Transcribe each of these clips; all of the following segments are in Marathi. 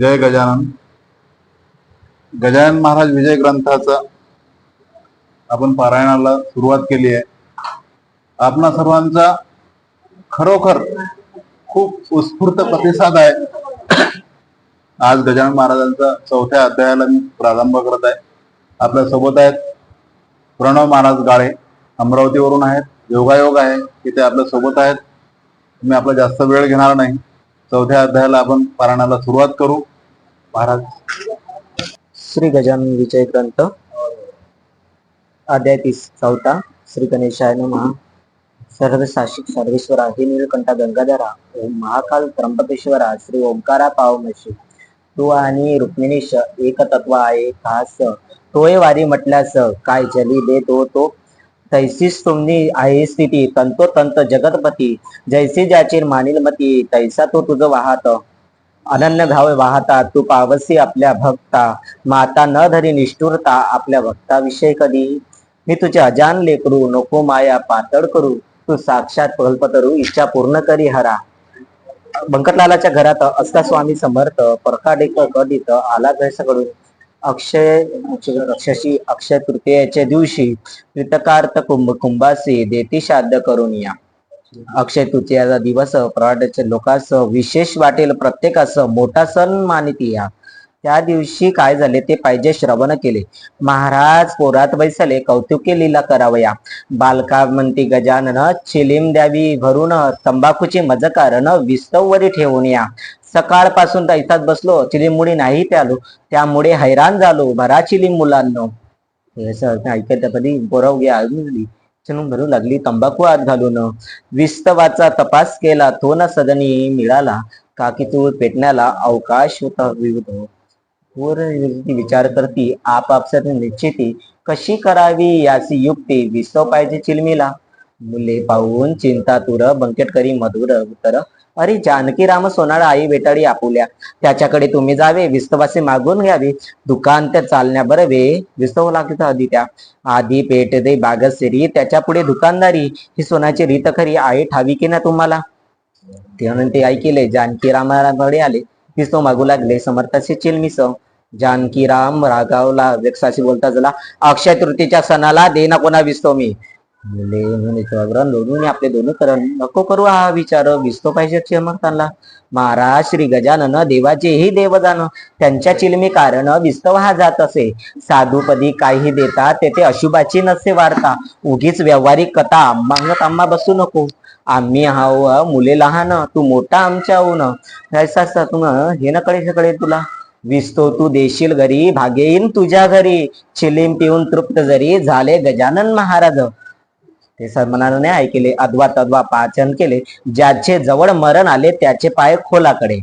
जय गजानन. गजानन महाराज विजय ग्रंथाचा आपण पारायणाला सुरुवात केली आहे. आपणा सर्वांचा खरोखर खूप उत्स्फूर्त प्रतिसाद आहे. आज गजानन महाराजांचा चौथ्या अध्यायाला मी प्रारंभ करत आहे. आपल्यासोबत आहेत प्रणव महाराज गाळे अमरावतीवरून आहेत. योगायोग आहे. की ते आपल्यासोबत आहेत. मी आपला जास्त वेळ घेणार नाही. चौथ्या अध्यायाला आपण पारायणाला सुरुवात करू. महाराज. श्री गजानन विजय ग्रंथ अध्याय तीस चौथा श्री गणेशाय नमः. सर्व सर्वेश्वरा हे नीलकंठा गंगाधरा ओम महाकाल त्र्यंबकेश्वरा श्री ओंकारा पावमशी तू आणि रुक्मिणीश एक तत्व आहे खास. तोय वारी म्हटल्यास काय जली दे तो तो. तैसीच तुम्ही आहे स्थिती तंतोतंत जगतपती. जैसी ज्याची मानिल मती तैसा तो तुझं वाहत. अनन्य भाव वाहता तू पावसी आपल्या भक्ता. माता न धरी निष्ठुरता आपल्या भक्ताविषयी कधी. मी तुझे अजान लेकरू नको माया पातळ करू. तू साक्षात कल्पतरू इच्छा पूर्ण करी हरा. बंकटलालाच्या घरात असता स्वामी समर्थ परखाडेक कडित आला घरसकडून अक्षय अक्षशी अक्षय तृतीयेच्या दिवशी कृतकार्थ कुंभ कुंभासी देती श्राद्ध करून या. अक्षय तृतीयाचा दिवस प्रवाड्याच्या लोकांस विशेष वाटेल प्रत्येकास मोठा सण मानिती या. त्या दिवशी काय झाले ते पाहिजे श्रवण केले. महाराज पोरात बैसले कौतुके लीला करावया. बालका म्हणती गजानन चिलीम द्यावी भरून तंबाखूची मजकारण विस्तववरी ठेवून या. सकाळपासून तैसात बसलो चिलीमुळे नाही प्यालो. त्यामुळे हैराण झालो भरा चिलीम मुलांनो. ऐकत कधी? पोरव घ्या चणून भरू लागली. तंबाखू आत घालून विस्तवाचा तपास केला. तो न सदनी मिळाला. काकीतूळ पेटण्याला अवकाश होता विविध. वर विचार करती आपापसात निश्चिती कशी करावी याची युक्ती विस्तव पाहिजे चिलमीला. मुले पाहून चिंता तुर बंकेट करी मधुर उत्तर अरे जानकी राम सोनाळा आई बेटाळी आपुल्या. त्याच्याकडे तुम्ही जावे विस्तवासे मागून घ्यावे. दुकान त्या चालण्या बरवे विस्तव लागत आधी त्या. आधी पेट दे बागसेरी त्याच्या पुढे दुकानदारी. ही सोनाची रीत खरी आई ठावी की ना तुम्हाला? ते ते ऐकिले जानकी रामाकडे आले. विस्तव मागू लागले समर्थाचे चिलमिस जानकी राम रागावला व्यक्साशी बोलता झाला अक्षय तृतीच्या सणाला देना कोणा विस्तव मी. मुले म्हणे चौग्रह आपले दोन्ही करण. नको करू हा विचार. विस्तो पाहिजे चमकताना महाराज श्री गजानन देवाचेही देवदान त्यांच्या चिलमी कारण विस्तव हा जात असे. साधूपदी काही देतात तेथे अशुभाची नसे वार्ता उगीच व्यावहारिक कथा मागत आम्हा बसू नको. आम्ही हाव मुले लहान तू मोठा आमच्याहून. ऐसा असता तुम हे न कळे सगळे तुला. विस्तो तू देशील घरी भागेन तुझ्या घरी. चिलीम पिऊन तृप्त जरी झाले गजानन महाराज. ते सन्मानाने ऐकले अद्वा तद्वा पाचन केले. ज्याचे जवळ मरण आले त्याचे पाय खोलाकडे.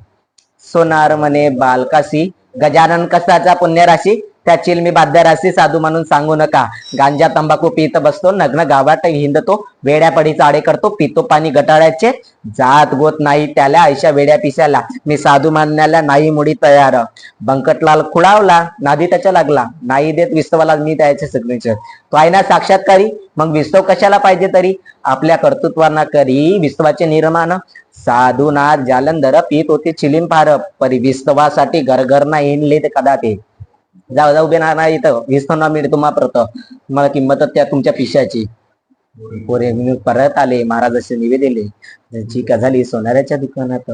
सोनार म्हणे बालकासी गजानन कसाचा पुण्यराशी त्या चिल मी बाध्यराशी साधू म्हणून सांगू नका. गांजा तंबाखू पित बसतो नग्न गावात हिंदतो वेड्या पडीचा आडे करतो पितो पाणी गटाळ्याचे. जात गोत नाही त्याला आयशा वेड्या पिशाला. मी साधू मानण्याला नाही मुडी तयार. बंकटलाल खुळावला नादी त्याच्या लागला. नाही देत विस्तवाला मी द्यायचे सिग्नेचर तो आहे ना साक्षात्कारी? मग विस्तव कशाला पाहिजे तरी? आपल्या कर्तृत्वांना करी विस्तवाचे निर्माण. साधूनाथ जालंधर पित होते चिलीम पार परी विस्तवासाठी घरघर ना येणले ते कदा ते जाऊ जाऊ बे ना इथं. वीस ना मिळतो तुम्हा प्रत. तुम्हाला किंमत त्या तुमच्या पिशाची पोरे मी परत आले. महाराजाचे निवे दिले त्यांची का झाली. सोनाऱ्याच्या दुकानात.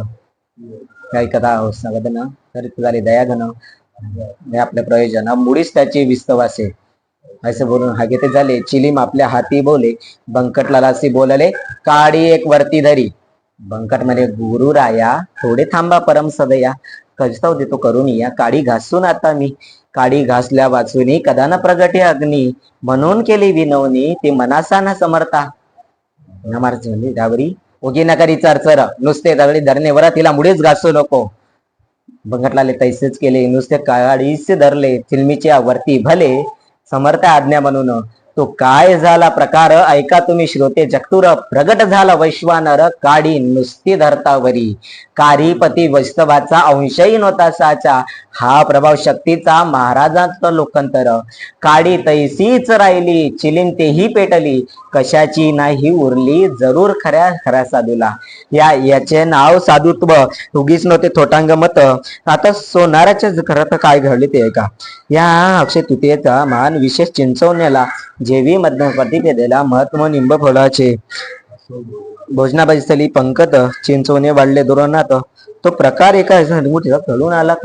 काय कथा सांगत ना तर झाले दयाघन. आपल्या प्रयोजन मुळीच त्याचे विस्तवासे असं बोलून हागे ते झाले. चिलीम आपल्या हाती बोले. बंकटलालासी बोलले काडी एक वरती धरी. बंकट म्हणे गुरु राया थोडे थांबा परम सदया. खजताव देतो करून या काडी घासून आता मी. काडी घासल्या वाचूनी कदान प्रगटे अग्नी. म्हणून केली विनवणी ते मनासा न समर्था म्हणजे डावरी ओगी चरचर. नुसते दगडी धरणेवर तिला मुळेच घासू नको. बंगटलाले तैसेच केले. नुसते काळीच धरले. फिल्मीच्या वरती भले. समर्थ आज्ञा म्हणून. तो काय झाला प्रकार? ऐका तुम्ही श्रोते जगतुर. प्रगट झाला वैश्वानर. काडी नुसती धरतावरी कारीपती वैष्णवाचा अंशही नव्हता साचा. हा प्रभाव शक्तीचा महाराजांचं लोकांतर. काडी तैसीच राहिली चिलीन तेही पेटली. कशाची नाही उरली जरूर खऱ्या खऱ्या साधूला. या याचे नाव साधुत्व. उगीच नव्हते थोटांग मत. आता सोनाराच्या खरं तर काय घडले ते ऐका. या अक्षय तृतीयेचा मान विशेष चिंचवण्याला जेवी मध्यपती प्रतिपेदेला महत्त्व निंब फळाचे भोजनाबाजी पंकत चिंचवणे वाढले दुरनात तो प्रकार एका मोठीला घडून आला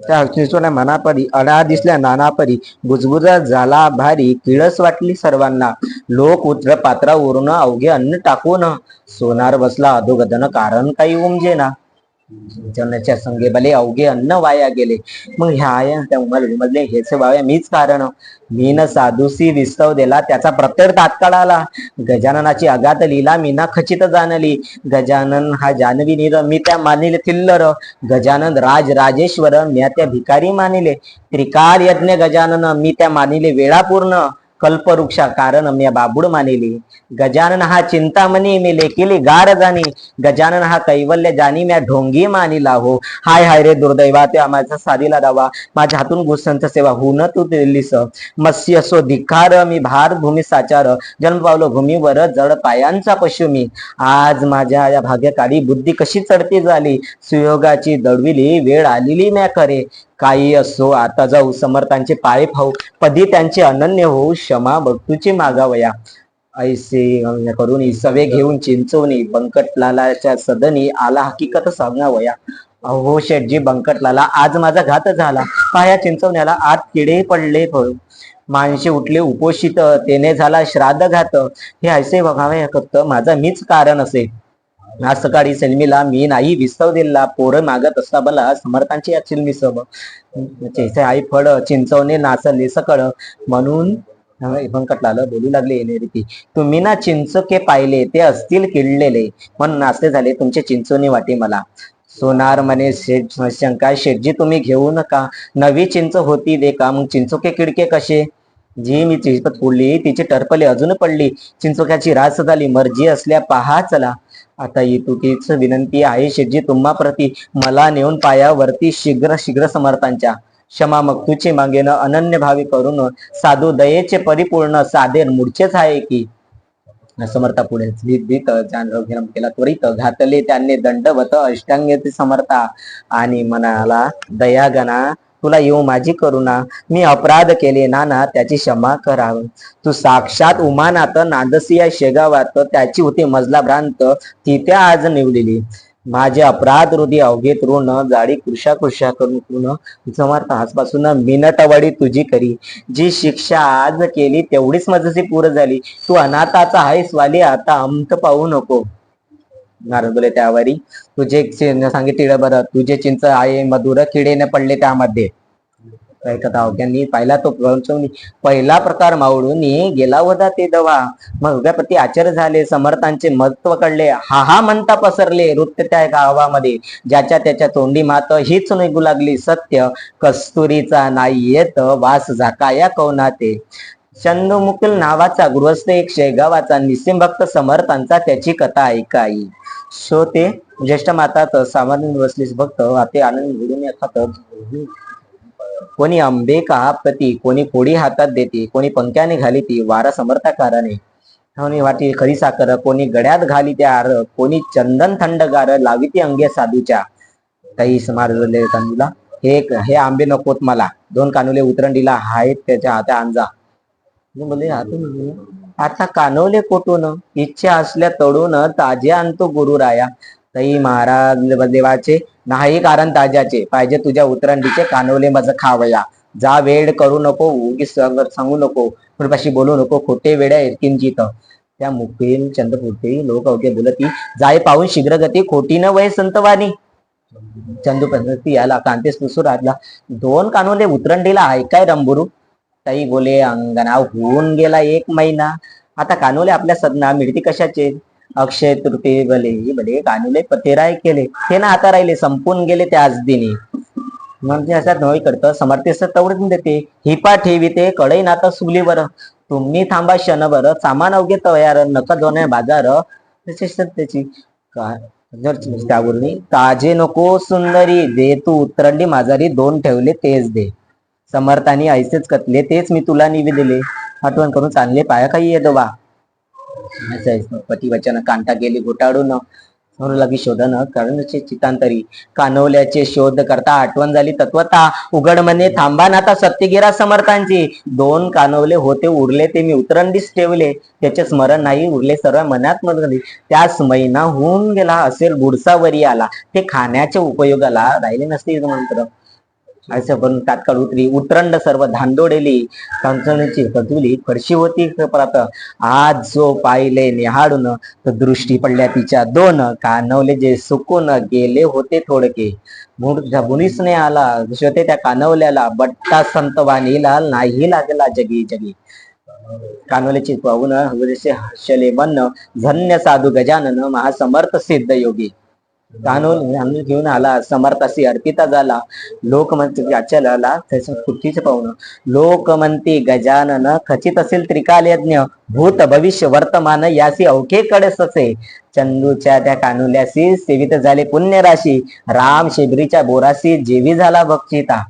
त्या चिंचवण्या मनापरी अडा दिसल्या नानापरी बुजबुजा झाला भारी किळस वाटली सर्वांना. लोक उत्र पात्रावरून अवघे अन्न टाकून सोनार बसला अधोगदन कारण काही उमजेना. जनाच्या संगे भले अवघे अन्न वाया गेले मग ह्या त्या उमल उमलले हेच वाया. मीच कारण. मी न साधुसी विस्तव दिला त्याचा प्रत्यय तात्काळ आला. गजाननाची अगात लीला मी ना खचित जाणली. गजानन हा जानवी निर मी त्या मानिले थिल्लर. गजानन राज राजेश्वर मी त्या भिकारी मानिले. त्रिकार यज्ञ गजानन मी त्या मानिले वेळापूर्ण. कल्पवृक्षा कारण म्या बाबुड मानिली गजानन हा चिंतामणी मी लेखिली गार जाणी. गजानन हा कैवल्य जाणी म्या ढोंगी मानिला हो हाय हाय रे दुर्दैवा त्या माझा साधीला दावा. माझ्या हातून गुसंत सेवा होऊन तू दिलीस. मत्स्य असो धिकार मी भार भूमी साचार. जन्म पावलो भूमीवर जड पायांचा पशु मी आज माझ्या या भाग्यकारी बुद्धी कशी चढती झाली? सुयोगाची दडविली वेळ आलेली म्या करे. काही असो आता जाऊ समर्थांचे पाय फाऊ पदी त्यांचे अनन्य होऊ क्षमा भक्तूची मागावया. ऐसे करून सवे घेऊन चिंचवणी बंकटलालाच्या सदनी आला हकीकत सांगावया. अहो शेठजी बंकटलाला आज माझा घात झाला. पाया चिंचवण्याला आत किडे पडले फळ माणसे उठले उपोषित तेने झाला श्राद्ध घात हे ऐसे बघावे फक्त माझा मीच कारण असे. आज सकाळी सेल्मीला मी नाही विस्तव दिला पोरं मागत असता बला समर्थांची असेल मी सब चैसे आई फळ चिंचवणे नाचले सकळ. म्हणून व्यंकटलाल बोलू लागले येणे रीती. तुम्ही ना चिंचके पाहिले ते असतील किडलेले. म्हणून नाचले झाले तुमचे चिंचवणे वाटे मला. सोनार म्हणे शेठ शंका शेठजी तुम्ही घेऊ नका. नवी चिंच होती दे का? मग चिंचोके किडके कसे? जी मी चिंचपत फोडली तिची टरपले अजून पडली. चिंचोक्याची रास झाली मर्जी असल्या पहा चला. आता येतुकीच विनंती आहे शेठजी तुम्हा प्रती मला नेऊन पायावरती शीघ्र शीघ्र समर्थांच्या. क्षमा मग तुची अनन्य भावी करून साधू दयेचे परिपूर्ण साधे मूळचेच आहे की. समर्था पुढे भीत केला त्वरित घातले त्यांनी दंडवत अष्टांग समर्था. आणि मनाला दयागना तुला येऊ माझी करुणा. मी अपराध केले नाना त्याची क्षमा कराव. तू साक्षात उमानात नांदसिया शेगावात त्याची होती मजला भ्रांत तिथे आज निवडली माझे अपराध हृदय अवघेत ऋण जाडी कृषा कृषा करून ऋण समर्थ आजपासून मिनटवाडी तुझी करी. जी शिक्षा आज केली तेवढीच मजसी पूर झाली. तू अनाथाचा आहेस वाली आता अंत पाहू नको. नारद बोले त्यावरी. तुझे सांगितले सांगितलं बरं. तुझे चिंच आहे मधुर किडेने पडले त्यामध्ये. ऐकत अवघ्यांनी पहिला तो पहिला प्रकार मावळून गेला वदा ते दवा. मग आचार्य झाले समर्थांचे महत्त्व कळले. हा हा म्हणता पसरले नृत्य त्या गावामध्ये. ज्याच्या त्याच्या तोंडी मात हीच निघू लागली. सत्य कस्तुरीचा नाही येत वास झाकाया कवनाते ते मुकुल नावाचा गृहस्थ एक शेगावाचा निसिंभक्त समर्थांचा त्याची कथा ऐकाई. सो ते ज्येष्ठ मातात सामान्य बसलीस भक्त ते आनंद घडून येतात कोणी आंबे का प्रती कोणी कोडी हातात देते कोणी पंख्याने घाली ती वारा समर्थाकाराने. कोणी वाटी खरी साखर कोणी गड्यात घाली त्या आर कोणी चंदन थंडगार लावी ती अंगे साधूच्या. काही समारले कानुला हे हे आंबे नकोत मला. दोन कानुले उतरण दिला आहेत त्याच्या हाता अंजा. मी आता कानवले कोटून इच्छा असल्या तडून ताजे आणतो गुरुराया. तई महाराज देवाचे नाही कारण ताज्याचे. पाहिजे तुझ्या उतरंडीचे कानवले मज खावया. जा वेळ करू नको उगी सांगू नको. कुणापाशी बोलू नको खोटे वेड्या किंचित त्या मुखेल चंद्रपुरते लोक अवघे बोलती जाय पाहून शीघ्रगती खोटी न वय संतवानी. चंदू पद्धती याला कांतेस पुसूर आतला दोन कानोले उतरंडीला ऐकाय रंबुरू? ताई बोले अंगणा होऊन गेला एक महिना. आता कानोले आपल्या सदना मिळती कशाचे? अक्षय तृती भले भले कानुले पतेराय केले. हे ना आता राहिले संपून गेले त्याच दिनी म्हणजे अशा नव्हे करतं समर्थेस तवडून देते. हिपा ठेविते कडई नाता सुगलीवर तुम्ही थांबा क्षणभर सामान अवघे तयार. नका दोन बाजार. त्याची त्यावरून काजे नको सुंदरी दे तू उतरंडी माझारी दोन ठेवले तेच दे. समर्थानी ऐसेच कतले तेच मी तुला निवे दिले आठवण करून चांगले पाया काही येतो बा पती वचन कांटा गेली घोटाळून. लगी शोधन करणचे चितांतरी. कानवल्याचे शोध करता आठवण झाली तत्वता. उघड म्हणे थांबा ना आता सत्यगिरा समर्थांची. दोन कानवले होते उरले ते मी उतरंडीच ठेवले. त्याचे स्मरण नाही उरले सर्व मनात मत त्याच त्यास महिना होऊन गेला असेल बुडसावरी आला. ते खाण्याच्या उपयोगाला राहिले नसते मंत्र. असं पण तात्काळ उतरी. उतरंड सर्व धांदोडेली कंचण्याची कजुली फरशी होती. परत आज जो पाहिले निहाडून तर दृष्टी पडल्या तिच्या दोन कानवले. जे सुकून गेले होते थोडके. मुनीसने आला. शोते त्या कानवल्याला. बट्टा संत वाणीला नाही लागला जगी जगी. कानवल्याची पाहून हृदयचे हर्षले मन धन्य साधू गजानन महासमर्थ सिद्ध योगी. कानून घेऊन आला. समर्थाशी अर्पिता झाला. लोक म्हणते अचलाला त्याच्या कुठीच पाहुणं लोक म्हणते गजानन खचित असेल त्रिकाल यज्ञ. भूत भविष्य वर्तमान यासी अवघेकडे ससे चंदूच्या त्या कानुल्यासी सेवित झाले पुण्य राशी राम शेबरीच्या बोराशी जेवी झाला भक्षिता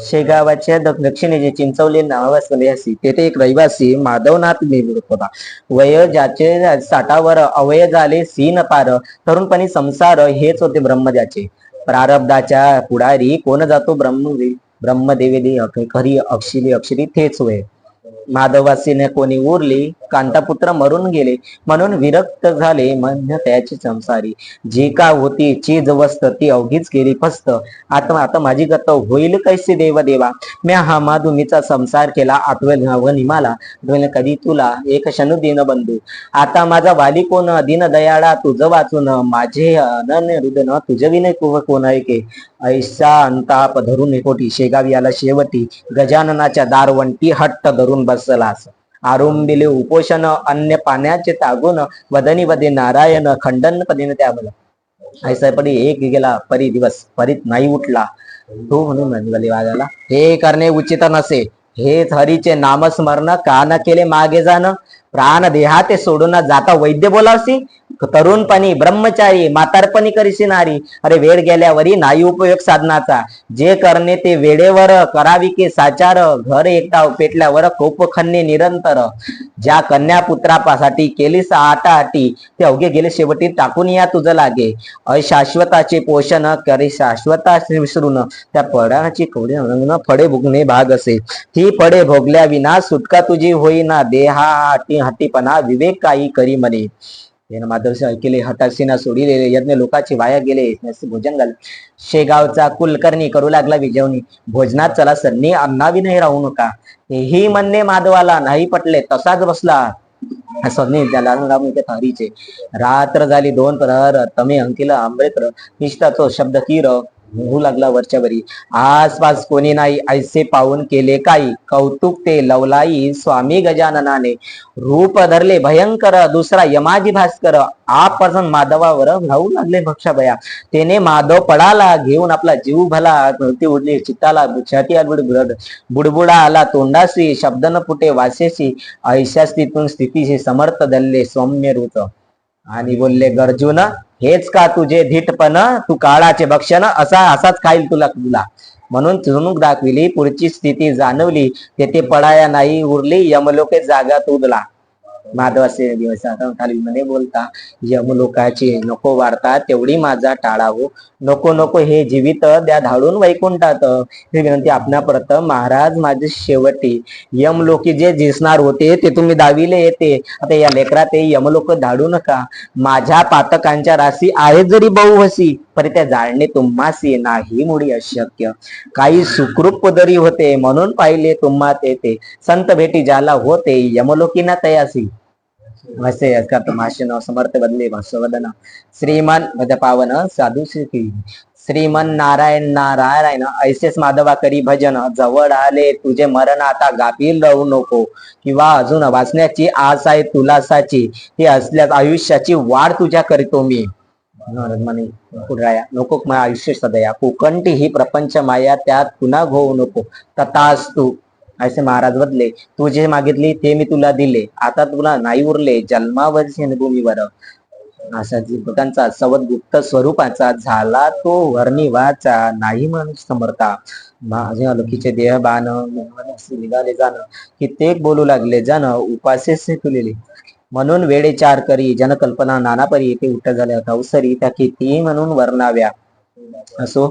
शेगावाच्या दक्षिणेचे चिंचवली नावासी तेथे एक रहिवासी माधवनाथ निवडत होता. वय ज्याचे साठावर अवय झाले सीन पार तरुणपणी संसार हेच होते ब्रह्मद्याचे प्रारब्धाच्या पुढारी कोण जातो ब्रह्म ब्रह्मदेवी खरी अक्षरी अक्षरी तेच होय माधवासीने कोणी उरली कांतापुत्र मरून गेले. म्हणून विरक्त झाले म्हणजे त्याची संसारी. जी का होती चीज वस्त ती अवघीच गेली फस्त. आता आता माझी गत होईल कैसे देव देवा म्या हा माधुमीचा संसार केला आठवेल निमाला. आठवेल कधी तुला एक क्षण दिन बंधू. आता माझा वाली कोण? दिन दयाळा तुझं वाचून. माझे अनन्य हृदय तुझे विनय कुव कोण ऐके? ऐसा अंताप धरून कोटी शेगावी आला शेवटी. गजाननाच्या दारवंटी हट्ट धरून बसलास आरुंबिले उपोषण अन्य पाण्याचे तागून वदनी वदे नारायण खंडन पदीने त्याबला ऐसा परी एक गेला परी दिवस परीत नाही उठला. तो म्हणून वाजाला हे करणे उचित नसे. हे हरीचे नामस्मरण का न केले मागे जाणं. प्राण देहा ते सोडून जाता वैद्य बोलावसी तरुणपणी ब्रह्मचारी म्हातारपणी करीशी नारी अरे वेळ गेल्यावरी नाही उपयोग साधनाचा. जे करणे ते वेळेवर करावी की साचार. घर एकटा पेटल्यावर कोप खन्ने निरंतर. ज्या कन्या पुत्रापासाठी केलीस आटाआटी ते अवघे गेले शेवटी टाकून या तुझं लागे. अशाश्वताचे पोषण करे शाश्वता विसरून त्या फळाची कवडी रंगण फळे भोगणे भाग असे. ती फळे भोगल्या विना सुटका तुझी होईना. देहा हाटी हाटीपणा विवेक काही करी म्हणे त्यानं माधवसे ऐकले हटासीना सोडिले यज्ञ लोकाचे वाया गेले भोजंगल भोजन शेगावचा कुलकर्णी करू लागला विजवणी. भोजनात चला सन्नी अन्नावी नाही राहू नका. हेही म्हणणे माधवाला नाही पटले तसाच बसला. सन्नी त्याला राम हरीचे रात्र झाली दोन प्रहर तमे अंकिला आंबेकर निष्ठाचो शब्द किर होऊ लागला वरच्या वरी. आसपास कोणी नाही ऐसे पाहून केले काही. कौतुक ते लवलाई स्वामी गजाननाने. रूप धरले भयंकर दुसरा यमाजी भास्कर. आपण माधवावर राहू लागले भक्षाभया. त्याने माधव पडाला घेऊन आपला जीव भला. ती उडली चित्ताला छाती आडबुड बुडबुडा आला. तोंडाशी शब्द न फुटे वासेशी. ऐशा स्थितीतून स्थितीशी समर्थ धरले सौम्य रूप. आणि बोलले गर्जुन हेच का तुझे धीटपण? तू काळाचे भक्षण असा असाच खाईल तुला तुला. म्हणून चुणूक दाखविली पुढची स्थिती जाणवली. तेथे पडाया नाही उरली यमलोके जागा तुदला माधवाचे दिवस खाली म्हणे बोलता यमलोकाची नको वाढता तेवढी माझा टाळावो. नको नको हे जीवित द्या धाडून वैकुंठात. ही विनंती आपणा परत महाराज माझे शेवटी. यमलोकी जे दिसणार होते ते तुम्ही दाविले येते. आता या लेकरात ते यमलोक धाडू नका माझ्या पातकांच्या राशी आहेत जरी बहुवसी पर त्या जाळणे तुम्हासी नाही मुळी अशक्य. काही सुखरूप जरी होते म्हणून पाहिले तुम्हा ते संत भेटी ज्याला होते यमलोकी ना तयासी वैसे असकार तमाशे समर्थ बदले भास्वदन श्रीमान भज पावन साधू श्री श्रीमन नारायण नारायण ऐसेच माधवा करी भजन. जवळ आले तुझे मरण आता गाफील राहू नको. किंवा अजून वाचण्याची आस आहे तुलासाची. हे असल्यास आयुष्याची वाढ तुझ्या करतो मी. नारद पुढराया नको आयुष्य सदया. कोकंटी ही प्रपंच माया त्यात पुन्हा घोऊ नको. तथास तू. असे महाराज बदले तू जे मागितली ते मी तुला दिले. आता तुला नाही उरले. जन्मावर भूमीवर अशा जीवकांचा सवत गुप्त स्वरूपाचा झाला तो वर्णिवाचा. नाही म्हणून समर्था. माझे अलखीचे देह बाण निघाले जाण. कित्येक बोलू लागले जन उपासेस तुलेले. म्हणून वेळे चार करी जनकल्पना नानापरी ते उठ झाल्या अवसरी त्या किती म्हणून वर्णाव्या? असो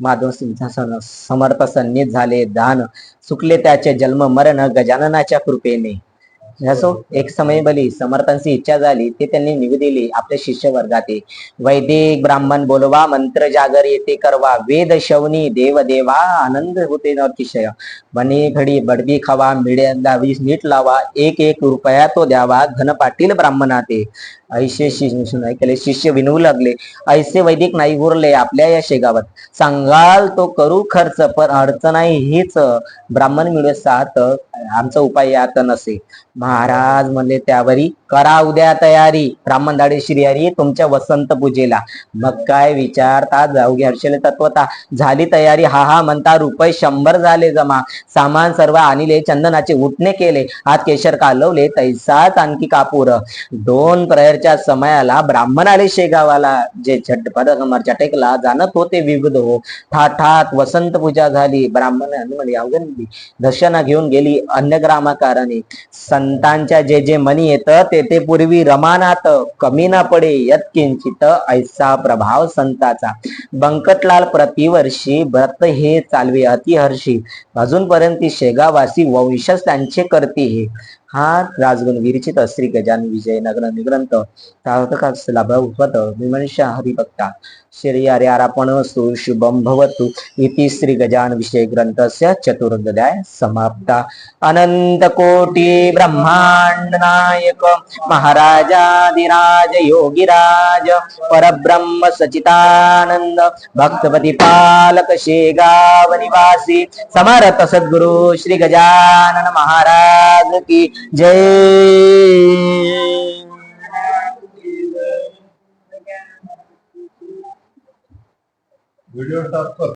माधव सिंहासन समर्थ सन्नीत झाले. दान सुकले त्याचे जन्म मरण गजाननाच्या कृपेने. असो एक समय बली समर्थांची इच्छा झाली ते त्यांनी निवेदिली आपल्या शिष्य वर्गाते वैदिक ब्राह्मण बोलवा मंत्र जागर येते करवा वेद शवनी देव देवा आनंद होते न अतिशय बने घडी बडबी खावा मिळ्या लावी नीट लावा एक एक रुपया तो द्यावा घन पाटील ब्राह्मणाते. ऐसे शिष्य ऐकले शिष्य विनवू लागले. ऐसे वैदिक नाही उरले आपल्या या शेगावात. सांगाल तो करू खर्च पण अडचण आहे हीच. ब्राह्मण मिळवे सात आमचा उपाय यात नसे. महाराज म्हणले त्यावरी करा उद्या तयारी. ब्राह्मण दाडे श्रीहरी तुमच्या वसंत पूजेला. मग काय विचारता? जाऊ घ्या तत्वता. झाली तयारी. हा हा म्हणता रुपये शंभर झाले जमा. सामान सर्व आणले चंदनाचे उठणे केले. हात केशर कालवले तैसाच आणखी कापूर. दोन प्रहरच्या समयाला ब्राह्मण आले शेगावाला. जे झटपट झटेकला जाणत होते विविध हो. ठाठात वसंत पूजा झाली. ब्राह्मण म्हणजे दर्शना घेऊन गेली अन्य ग्रामाकाराने. संतांच्या जे जे मनी येतं ते ते पूर्वी रमानात कमी ना पडे यत किंचित ऐसा प्रभाव संताचा. बंकटलाल प्रतिवर्षी व्रत हे चालवे अतिहर्षी. अजूनपर्यंत शेगावासी वंशच त्यांचे करते हे. हा राजगुण विरचित श्री गजान विजय नगर निग्रंथ सार्थकाला उपत विमर्श हरिभक्ता श्री अर्यारापण शुभम भवतु इति श्री गजान विषय ग्रंथस्य चतुर्दध्याय समाप्ता। अनंत कोटी ब्रह्मांड नायक महाराजाधिराज योगीराज परब्रह्म सचितानंद भक्तपति पालक शेगाव निवासी समर्थ सद्गुरु श्री गजानन महाराज की जय व्हिडिओ स्टॉप कर